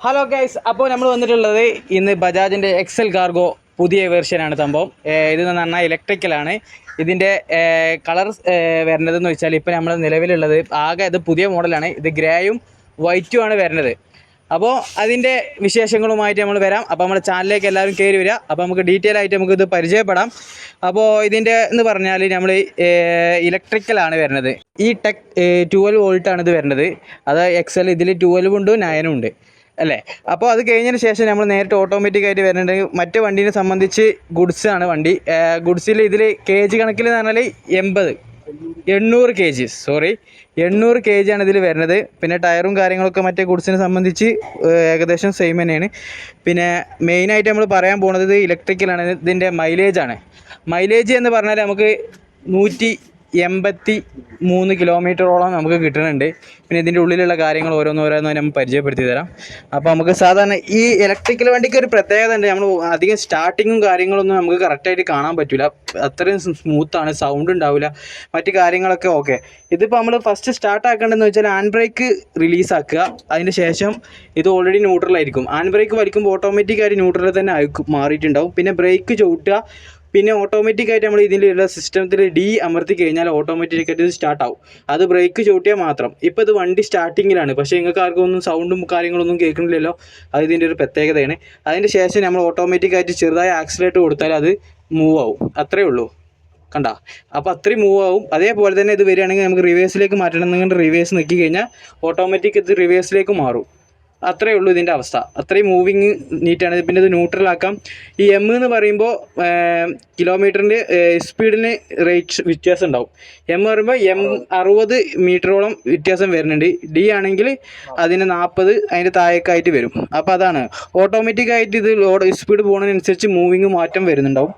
Hello guys അപ്പോൾ നമ്മൾ വന്നിട്ടുള്ളത് ഇന്ന് ബജാജിന്റെ എക്സൽ കാർഗോ പുതിയ വേർഷനാണ് സംഭവം. ഇത് പറഞ്ഞാൽ ഇലക്ട്രിക്കലാണ് ഇതിന്റെ കളർ വരണതെന്ന് വെച്ചാൽ ഇപ്പോൾ നമ്മൾ നിലവിലുള്ളത് ആകെ ഇത് പുതിയ മോഡലാണ് ഇത് ഗ്രേയും വൈറ്റും ആണ് വരുന്നത് അപ്പോൾ അതിന്റെ വിശേഷങ്ങളുമായിട്ട് നമ്മൾ വരാം. അപ്പോൾ നമ്മുടെ ചാനലിലേക്ക് എല്ലാവരും കയറി വരിക. അപ്പോൾ നമുക്ക് ഡീറ്റെയിൽ ആയിട്ട് നമുക്ക് ഇത് പരിചയപ്പെടാം. അപ്പോൾ ഇതിന്റെ എന്ന് പറഞ്ഞാൽ നമ്മൾ ഇലക്ട്രിക്കലാണ് വരുന്നത് ഈ ടെക് ട്വൽവ് വോൾട്ടാണ് ഇത് വരുന്നത് അതായത് എക്സൽ ഇതിൽ ട്വൽവ് ഉണ്ട് നയനും ഉണ്ട്. അല്ലേ? അപ്പോൾ അത് കഴിഞ്ഞതിന് ശേഷം നമ്മൾ നേരിട്ട് ഓട്ടോമാറ്റിക് ആയിട്ട് വരുന്നുണ്ടെങ്കിൽ മറ്റു വണ്ടീനെ സംബന്ധിച്ച് ഗുഡ്സ് ആണ് വണ്ടി. ഗുഡ്സിൽ ഇതിൽ കെ ജി കണക്കിൽ എന്ന് പറഞ്ഞാൽ എൺപത്. എണ്ണൂറ് കെ ജി സോറി എണ്ണൂറ് കെ ജി ആണ് ഇതിൽ വരുന്നത്. പിന്നെ ടയറും കാര്യങ്ങളൊക്കെ മറ്റേ ഗുഡ്സിനെ സംബന്ധിച്ച് ഏകദേശം സെയിം തന്നെയാണ്. പിന്നെ മെയിനായിട്ട് നമ്മൾ പറയാൻ പോകുന്നത് ഇത് ഇലക്ട്രിക്കലാണ് ഇതിന്റെ മൈലേജ് ആണ്. മൈലേജ് എന്ന് പറഞ്ഞാൽ നമുക്ക് നൂറ്റി എൺപത്തി മൂന്ന് കിലോമീറ്ററോളം നമുക്ക് കിട്ടുന്നുണ്ട്. പിന്നെ ഇതിന്റെ ഉള്ളിലുള്ള കാര്യങ്ങൾ ഓരോന്നോരോന്നോ നമ്മൾ പരിചയപ്പെടുത്തി തരാം അപ്പോൾ നമുക്ക് സാധാരണ ഈ ഇലക്ട്രിക്കൽ വണ്ടിക്ക് ഒരു പ്രത്യേകത ഉണ്ട്. നമ്മൾ അധികം സ്റ്റാർട്ടിങ്ങും കാര്യങ്ങളൊന്നും നമുക്ക് കറക്റ്റായിട്ട് കാണാൻ പറ്റില്ല അത്രയും സ്മൂത്താണ് സൗണ്ട് ഉണ്ടാവില്ല മറ്റു കാര്യങ്ങളൊക്കെ ഓക്കെ ഇതിപ്പോൾ നമ്മൾ ഫസ്റ്റ് സ്റ്റാർട്ട് ആക്കേണ്ടതെന്ന് വെച്ചാൽ ഹാൻഡ് ബ്രേക്ക് റിലീസ് ആക്കുക. അതിന് ശേഷം ഇത് ഓൾറെഡി ന്യൂട്രലായിരിക്കും ഹാൻഡ് ബ്രേക്ക് വലിക്കുമ്പോൾ ഓട്ടോമാറ്റിക്കായിട്ട് ന്യൂട്രലിൽ തന്നെ ആയിരിക്കും മാറിയിട്ടുണ്ടാവും. പിന്നെ ബ്രേക്ക് ചവിട്ടുക പിന്നെ ഓട്ടോമാറ്റിക് ആയിട്ട് നമ്മൾ ഇതിലുള്ള സിസ്റ്റത്തിൽ ഡി അമർത്തി കഴിഞ്ഞാൽ ഓട്ടോമാറ്റിക് ആയിട്ട് ഇത് സ്റ്റാർട്ട് ആവും. അത് ബ്രേക്ക് ചവിട്ടിയാൽ മാത്രം. ഇപ്പോൾ ഇത് വണ്ടി സ്റ്റാർട്ടിങ്ങിലാണ് പക്ഷേ നിങ്ങൾക്ക് ആർക്കും ഒന്നും സൗണ്ടും കാര്യങ്ങളൊന്നും കേൾക്കുന്നില്ലല്ലോ അത് ഇതിന്റെ ഒരു പ്രത്യേകതയാണ്. അതിന് ശേഷം നമ്മൾ ഓട്ടോമാറ്റിക് ആയിട്ട് ചെറുതായി ആക്സിലേറ്റ് കൊടുത്താൽ അത് മൂവ് ആവും. അത്രേ ഉള്ളൂ. കണ്ട? അപ്പോൾ അത്രയും മൂവ് ആവും. അതേപോലെ തന്നെ ഇത് വരികയാണെങ്കിൽ നമുക്ക് റിവേഴ്സിലേക്ക് മാറ്റണം. റിവേഴ്സ് നിൽക്കി കഴിഞ്ഞാൽ ഓട്ടോമാറ്റിക് ഇത് റിവേഴ്സിലേക്ക് മാറും. അത്രേ ഉള്ളൂ ഇതിന്റെ അവസ്ഥ. അത്രയും മൂവിങ് നീറ്റാണ് പിന്നെ ഇത് ന്യൂട്രൽ ആക്കാം. ഈ എം എന്ന് പറയുമ്പോൾ കിലോമീറ്ററിന്റെ സ്പീഡിന് റേറ്റ് വ്യത്യാസം ഉണ്ടാവും. എം പറയുമ്പോൾ എം അറുപത് മീറ്ററോളം വ്യത്യാസം വരുന്നുണ്ട്. ഡി ആണെങ്കിൽ അതിന് നാൽപ്പത് അതിന്റെ താഴേക്കായിട്ട് വരും. അപ്പോൾ അതാണ്. ഓട്ടോമാറ്റിക്കായിട്ട് ഇത് ലോഡ് സ്പീഡ് പോകുന്നതിനനുസരിച്ച് മൂവിങ് മാറ്റം വരുന്നുണ്ടാവും.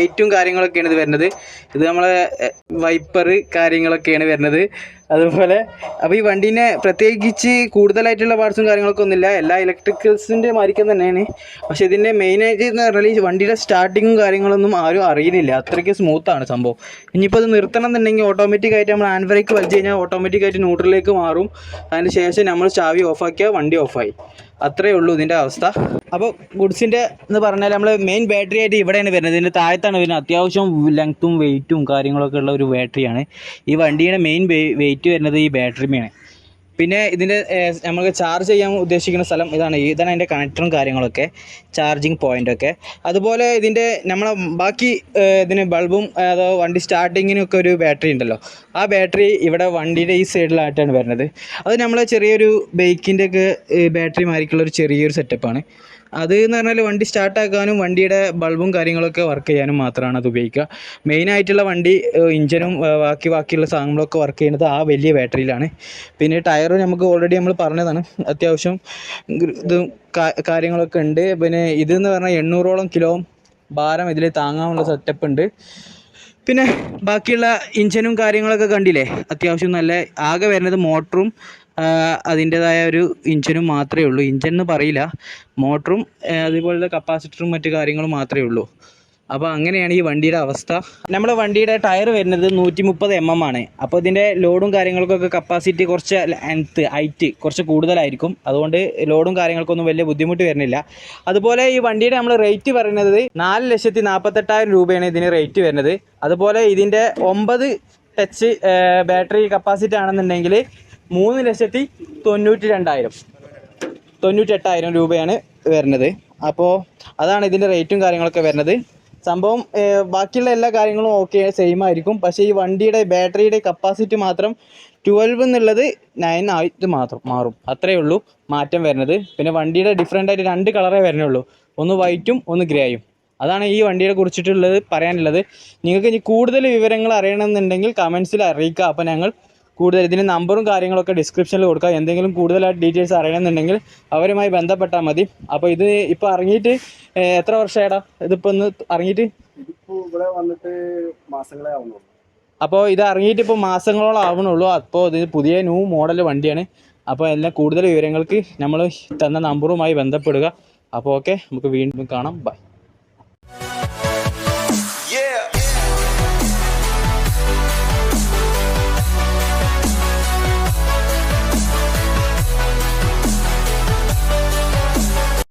ലൈറ്റും കാര്യങ്ങളൊക്കെയാണ് ഇത് വരുന്നത്. ഇത് നമ്മളെ വൈപ്പർ കാര്യങ്ങളൊക്കെയാണ് വരുന്നത്. അതുപോലെ അപ്പോൾ ഈ വണ്ടീനെ പ്രത്യേകിച്ച് കൂടുതലായിട്ടുള്ള പാർട്സും കാര്യങ്ങളൊക്കെ ഒന്നുമില്ല. എല്ലാ ഇലക്ട്രിക്കൽസിന്റെ മാരിക്കം തന്നെയാണ്. പക്ഷേ ഇതിന്റെ മെയിനായിട്ട് എന്ന് പറഞ്ഞാൽ വണ്ടിയുടെ സ്റ്റാർട്ടിങ്ങും കാര്യങ്ങളൊന്നും ആരും അറിയുന്നില്ല. അത്രയ്ക്ക് സ്മൂത്താണ് സംഭവം. ഇനിയിപ്പോൾ അത് നിർത്തണം എന്നുണ്ടെങ്കിൽ ഓട്ടോമാറ്റിക് ആയിട്ട് നമ്മൾ ഹാൻഡ് ബ്രേക്ക് വലിച്ചു കഴിഞ്ഞാൽ ഓട്ടോമാറ്റിക്കായിട്ട് ന്യൂട്രലിലേക്ക് മാറും. അതിന് ശേഷം നമ്മൾ ചാവി ഓഫാക്കിയാൽ വണ്ടി ഓഫായി അത്രേ ഉള്ളൂ ഇതിന്റെ അവസ്ഥ. അപ്പോൾ ഗുഡ്സിന്റെ എന്ന് പറഞ്ഞാൽ നമ്മൾ മെയിൻ ബാറ്ററി ആയിട്ട് ഇവിടെയാണ് വരുന്നത്. ഇതിന്റെ താഴത്താണ് വരുന്നത്. അത്യാവശ്യം ലെങ്ത്തും വെയിറ്റും കാര്യങ്ങളൊക്കെ ഉള്ള ഒരു ബാറ്ററിയാണ് ഈ വണ്ടിയുടെ മെയിൻ വെയിറ്റ് വരുന്നത് ഈ ബാറ്ററിയാണ് പിന്നെ ഇതിന്റെ നമുക്ക് ചാർജ് ചെയ്യാൻ ഉദ്ദേശിക്കുന്ന സ്ഥലം ഇതാണ്. ഇതാണ് അതിന്റെ കണക്ടറും കാര്യങ്ങളൊക്കെ ചാർജിങ് പോയിന്റൊക്കെ അതുപോലെ ഇതിന്റെ നമ്മളെ ബാക്കി ഇതിന് ബൾബും അതോ വണ്ടി സ്റ്റാർട്ടിങ്ങിനൊക്കെ ഒരു ബാറ്ററി ഉണ്ടല്ലോ. ആ ബാറ്ററി ഇവിടെ വണ്ടിയുടെ ഈ സൈഡിലായിട്ടാണ് വരുന്നത്. അത് നമ്മളെ ചെറിയൊരു ബൈക്കിന്റെ ഒക്കെ ബാറ്ററി മാതിരിക്കുള്ള ഒരു ചെറിയൊരു സെറ്റപ്പാണ് അത് എന്ന് പറഞ്ഞാൽ വണ്ടി സ്റ്റാർട്ടാക്കാനും വണ്ടിയുടെ ബൾബും കാര്യങ്ങളൊക്കെ വർക്ക് ചെയ്യാനും മാത്രമാണ് അത് ഉപയോഗിക്കുക. മെയിൻ ആയിട്ടുള്ള വണ്ടി ഇഞ്ചിനും ബാക്കി ബാക്കിയുള്ള സാധനങ്ങളൊക്കെ വർക്ക് ചെയ്യുന്നത് ആ വലിയ ബാറ്ററിയിലാണ് പിന്നെ ടയർ നമുക്ക് ഓൾറെഡി നമ്മൾ പറഞ്ഞതാണ്. അത്യാവശ്യം ഇത് കാര്യങ്ങളൊക്കെ ഉണ്ട്. പിന്നെ ഇതെന്ന് പറഞ്ഞാൽ എണ്ണൂറോളം കിലോ ഭാരം ഇതിൽ താങ്ങാനുള്ള സെറ്റപ്പ് ഉണ്ട്. പിന്നെ ബാക്കിയുള്ള ഇഞ്ചിനും കാര്യങ്ങളൊക്കെ കണ്ടില്ലേ? അത്യാവശ്യം നല്ല ആകെ വരുന്നത് മോട്ടറും അതിന്റെതായ ഒരു എഞ്ചിനും മാത്രമേ ഉള്ളൂ. എഞ്ചിൻ എന്ന് പറയില്ല. മോട്ടറും അതുപോലത്തെ കപ്പാസിറ്ററും മറ്റു കാര്യങ്ങളും മാത്രമേ ഉള്ളൂ. അപ്പോൾ അങ്ങനെയാണ് ഈ വണ്ടിയുടെ അവസ്ഥ. നമ്മുടെ വണ്ടിയുടെ ടയർ വരുന്നത് നൂറ്റി മുപ്പത് എം എം ആണ്. അപ്പോൾ ഇതിന്റെ ലോഡും കാര്യങ്ങൾക്കൊക്കെ കപ്പാസിറ്റി കുറച്ച് ലെങ്ത്ത് ഹൈറ്റ് കുറച്ച് കൂടുതലായിരിക്കും. അതുകൊണ്ട് ലോഡും കാര്യങ്ങൾക്കൊന്നും വലിയ ബുദ്ധിമുട്ട് വരുന്നില്ല. അതുപോലെ ഈ വണ്ടിയുടെ നമ്മൾ റേറ്റ് പറയുന്നത് നാല് ലക്ഷത്തി നാൽപ്പത്തെട്ടായിരം രൂപയാണ് ഇതിന് റേറ്റ് വരുന്നത്. അതുപോലെ ഇതിന്റെ ഒമ്പത് ടച്ച് ബാറ്ററി കപ്പാസിറ്റി ആണെന്നുണ്ടെങ്കിൽ മൂന്ന് ലക്ഷത്തി തൊണ്ണൂറ്റി രണ്ടായിരം തൊണ്ണൂറ്റെട്ടായിരം രൂപയാണ് വരുന്നത്. അപ്പോൾ അതാണ് ഇതിന്റെ റേറ്റും കാര്യങ്ങളൊക്കെ വരുന്നത്. സംഭവം ബാക്കിയുള്ള എല്ലാ കാര്യങ്ങളും ഓക്കെ സെയിം ആയിരിക്കും. പക്ഷേ ഈ വണ്ടിയുടെ ബാറ്ററിയുടെ കപ്പാസിറ്റി മാത്രം ട്വൽവ് എന്നുള്ളത് നയൻ ആയിട്ട് മാത്രം മാറും. അത്രയേ ഉള്ളൂ മാറ്റം വരുന്നത്. പിന്നെ വണ്ടിയുടെ ഡിഫറെന്റ് ആയിട്ട് രണ്ട് കളറേ വരുന്നുള്ളൂ. ഒന്ന് വൈറ്റും ഒന്ന് ഗ്രേയും അതാണ് ഈ വണ്ടിയെ കുറിച്ചിട്ടുള്ളത് പറയാനുള്ളത്. നിങ്ങൾക്ക് ഇനി കൂടുതൽ വിവരങ്ങൾ അറിയണമെന്നുണ്ടെങ്കിൽ കമൻസിൽ അറിയിക്കുക അപ്പോൾ ഞങ്ങൾ കൂടുതൽ ഇതിന്റെ നമ്പറും കാര്യങ്ങളൊക്കെ ഡിസ്ക്രിപ്ഷനിൽ കൊടുക്കുക എന്തെങ്കിലും കൂടുതലായിട്ട് ഡീറ്റെയിൽസ് അറിയണമെന്നുണ്ടെങ്കിൽ അവരുമായി ബന്ധപ്പെട്ടാൽ മതി. അപ്പോൾ ഇത് ഇപ്പോൾ ഇറങ്ങിയിട്ട് എത്ര വർഷമായിടാ ഇതിപ്പോൾ ഒന്ന് ഇറങ്ങിയിട്ട്? ഇവിടെ വന്നിട്ട് മാസങ്ങളെ ആവുന്നുള്ളൂ. അപ്പോൾ ഇത് ഇറങ്ങിയിട്ട് ഇപ്പോൾ മാസങ്ങളോളം ആവണുള്ളൂ അപ്പോൾ ഇത് പുതിയ ന്യൂ മോഡൽ വണ്ടിയാണ്. അപ്പോൾ എല്ലാം കൂടുതൽ വിവരങ്ങൾക്ക് നമ്മൾ തന്ന നമ്പറുമായി ബന്ധപ്പെടുക. അപ്പോൾ ഓക്കെ നമുക്ക് വീണ്ടും കാണാം. ബൈ